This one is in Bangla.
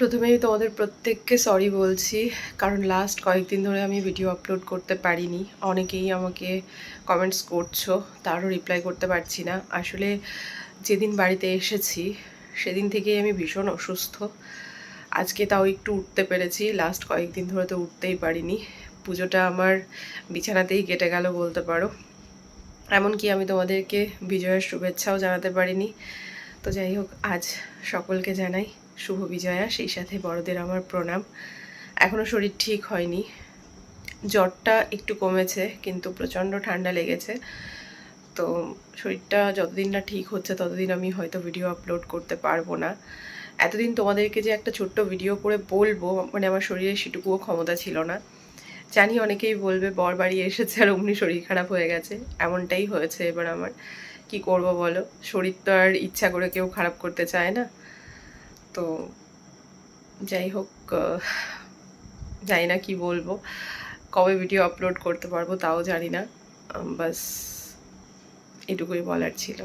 প্রথমেই তোমাদের প্রত্যেককে সরি বলছি, কারণ লাস্ট কয়েকদিন ধরে আমি ভিডিও আপলোড করতে পারিনি। অনেকেই আমাকে কমেন্টস করছ, তারও রিপ্লাই করতে পারছি না। আসলে যেদিন বাড়িতে এসেছি, সেদিন থেকেই আমি ভীষণ অসুস্থ। আজকে তাও একটু উঠতে পেরেছি লাস্ট কয়েকদিন ধরে তো উঠতেই পারিনি। পুজোটা আমার বিছানাতেই কেটে গেল বলতে পারো। এমনকি আমি তোমাদেরকে বিজয়ের শুভেচ্ছাও জানাতে পারিনি। তো যাই হোক, আজ সকলকে জানাই শুভ বিজয়া, সেই সাথে বড়দের আমার প্রণাম। এখনও শরীর ঠিক হয়নি। জ্বরটা একটু কমেছে, কিন্তু প্রচণ্ড ঠান্ডা লেগেছে। তো শরীরটা যতদিন না ঠিক হচ্ছে, ততদিন আমি হয়তো ভিডিও আপলোড করতে পারব না। এতদিন তোমাদেরকে যে একটা ছোট্ট ভিডিও করে বলব মানে আমার শরীরে সেটুকুও ক্ষমতা ছিল না। জানি অনেকেই বলবে, বর বাড়ি এসেছে আর অমনি শরীর খারাপ হয়ে গেছে। এমনটাই হয়েছে এবার আমার। কি করব বলো? শরীর তো আর ইচ্ছা করে কেউ খারাপ করতে চায় না। তো যাই হোক জানি না কি বলব। কবে ভিডিও আপলোড করতে পারব তাও জানি না। বাস এটুকুই বলার ছিল।